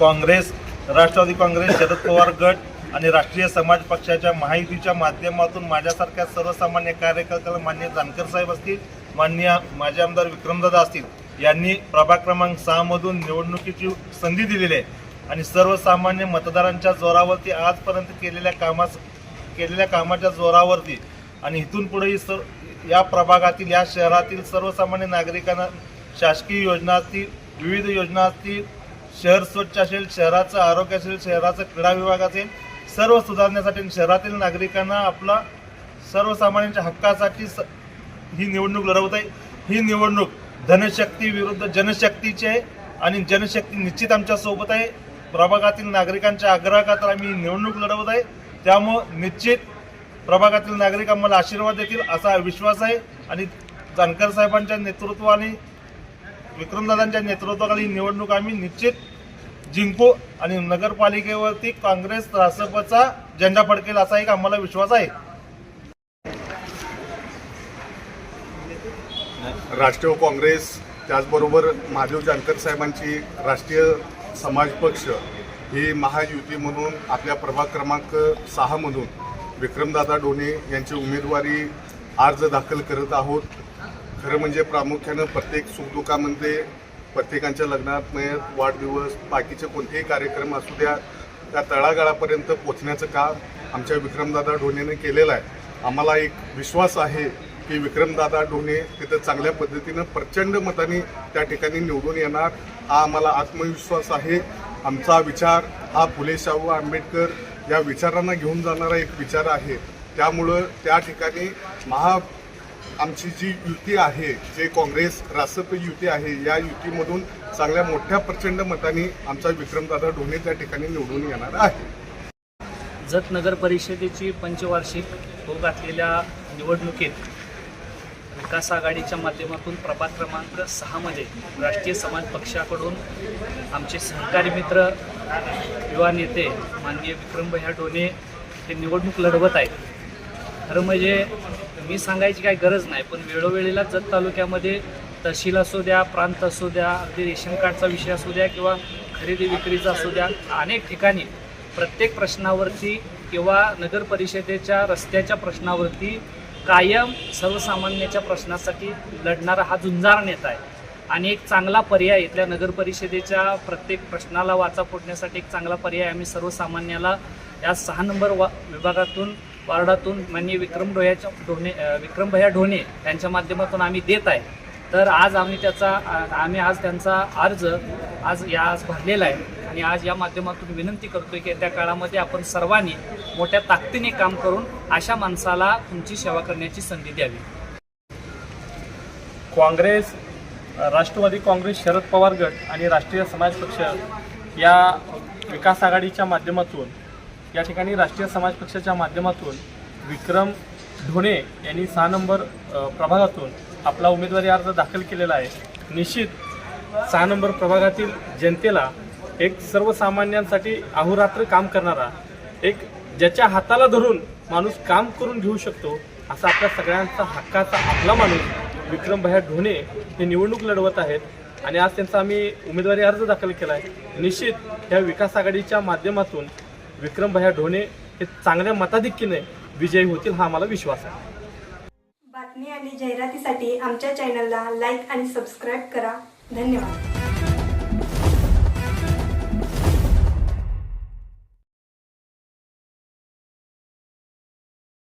काँग्रेस राष्ट्रवादी काँग्रेस शरद पवार गट आणि राष्ट्रीय समाज पक्षाच्या माहितीच्या माध्यमातून माझ्यासारख्या सर्वसामान्य कार्यकर्त्याला मान्य जानकर साहेब असतील मान्य माझे आमदार विक्रमदादा असतील यांनी प्रभाग क्रमांक सहा मधून निवडणुकीची संधी दिलेली आहे. आणि सर्वसामान्य मतदारांच्या जोरावरती आजपर्यंत केलेल्या कामास केलेल्या कामाच्या जोरावरती आणि इथून पुढेही सर या प्रभागातील या शहरातील सर्वसामान्य नागरिकांना शासकीय योजना असतील विविध योजना असतील शहर स्वच्छ असेल शहराचं आरोग्य असेल शहराचं क्रीडा विभाग असेल सर्व सुधारण्यासाठी आणि शहरातील नागरिकांना आपला सर्वसामान्यांच्या हक्कासाठी स ही निवडणूक लढवत आहे. ही निवडणूक धनशक्ती विरुद्ध जनशक्तीची आहे आणि जनशक्ती निश्चित आमच्यासोबत आहे. प्रभागातील नागरिकांच्या आग्रहाखातर आम्ही ही निवडणूक लढवत आहे. त्यामुळं निश्चित प्रभागातील नागरिक आम्हाला आशीर्वाद देतील असा विश्वास आहे. आणि जानकर साहेबांच्या नेतृत्वाने विक्रमदादांच्या नेतृत्वाखाली निवडणूक आम्ही निश्चित जिंकू आणि नगरपालिकेवरती काँग्रेस रासपचा झेंडा फडकेल असा एक आम्हाला विश्वास आहे. राष्ट्रीय काँग्रेस त्याचबरोबर महादेव जानकर साहेबांची राष्ट्रीय समाज पक्ष ही महायुती म्हणून आपल्या प्रभाग क्रमांक सहामधून विक्रमदादा डोणे यांची उमेदवारी अर्ज दाखल करत आहोत. खरं म्हणजे प्रामुख्यानं प्रत्येक सुखदुःखामध्ये प्रत्येकांच्या लग्नात म्हणजे वाढदिवस बाकीचे कोणतेही कार्यक्रम असू द्या त्या तळागाळापर्यंत पोचण्याचं काम आमच्या विक्रमदादा ढोणेने केलेलं आहे. आम्हाला एक विश्वास आहे की विक्रमदादा ढोणे तिथं चांगल्या पद्धतीनं प्रचंड मताने त्या ठिकाणी निवडून येणार. हा आम्हाला आत्मविश्वास आहे. आमचा विचार हा फुले शाहू आंबेडकर या विचारांना घेऊन जाणारा एक विचार आहे. त्यामुळं त्या ठिकाणी महा आमची जी युती आहे जे काँग्रेस रासप युती आहे या युतीमधून चांगल्या मोठ्या प्रचंड मताने आमचा विक्रमदादा ढोणे त्या ठिकाणी निवडून येणार आहे. जत नगर परिषदेची पंचवार्षिक होऊ घातलेल्या निवडणुकीत विकास आघाडीच्या माध्यमातून प्रभाग क्रमांक सहामध्ये राष्ट्रीय समाज पक्षाकडून आमचे सहकारी मित्र युवा नेते माननीय विक्रमभैया डोने हे निवडणूक लढवत आहेत. खरं म्हणजे मी सांगायची काही गरज नाही पण वेळोवेळीला जत तालुक्यामध्ये तहसील असू द्या प्रांत असू द्या अगदी रेशन कार्डचा विषय असू द्या किंवा खरेदी विक्रीचा असू द्या अनेक ठिकाणी प्रत्येक प्रश्नावरती किंवा नगर परिषदेच्या रस्त्याच्या प्रश्नावरती कायम सर्वसामान्याच्या प्रश्नासाठी लढणारा हा झुंजार नेता आहे. आणि एक चांगला पर्याय इथल्या नगर परिषदेच्या प्रत्येक प्रश्नाला वाचा फोडण्यासाठी एक चांगला पर्याय आम्ही सर्वसामान्याला या सहा नंबर वा विभागातून वार्डातून माननीय विक्रम डोह्याच्या ढोणे विक्रम विक्रमभैया ढोणे यांच्या माध्यमातून आम्ही देत आहे. तर आज आम्ही त्याचा आम्ही आज त्यांचा अर्ज आज या आज भरलेला आहे. आणि आज या माध्यमातून विनंती करतोय की त्या काळामध्ये आपण सर्वांनी मोठ्या ताकदीने काम करून अशा माणसाला तुमची सेवा करण्याची संधी द्यावी. काँग्रेस राष्ट्रवादी काँग्रेस शरद पवार गट आणि राष्ट्रीय समाज पक्ष या विकास आघाडीच्या माध्यमातून या ठिकाणी राष्ट्रीय समाज पक्षाच्या माध्यमातून विक्रम ढोणे यांनी सहा नंबर प्रभागातून आपला उमेदवारी अर्ज दाखल केलेला आहे. निश्चित सहा नंबर प्रभागातील जनतेला एक सर्वसामान्यांसाठी अहोरात्र काम करणारा एक ज्याच्या हाताला धरून माणूस काम करून घेऊ शकतो असा आपल्या सगळ्यांचा हक्काचा आपला माणूस विक्रमभैया ढोणे हे निवडणूक लढवत आहेत. आणि आज त्यांचा आम्ही उमेदवारी अर्ज दाखल केला आहे निश्चित या विकास आघाडीच्या माध्यमातून विक्रमभैया ढोणे हे चांगल्या मताधिक्याने विजयी होतील हा आम्हाला विश्वास आहे. बातमी आणि जाहिरातीसाठी आमच्या चॅनलला लाईक आणि सबस्क्राईब करा. धन्यवाद.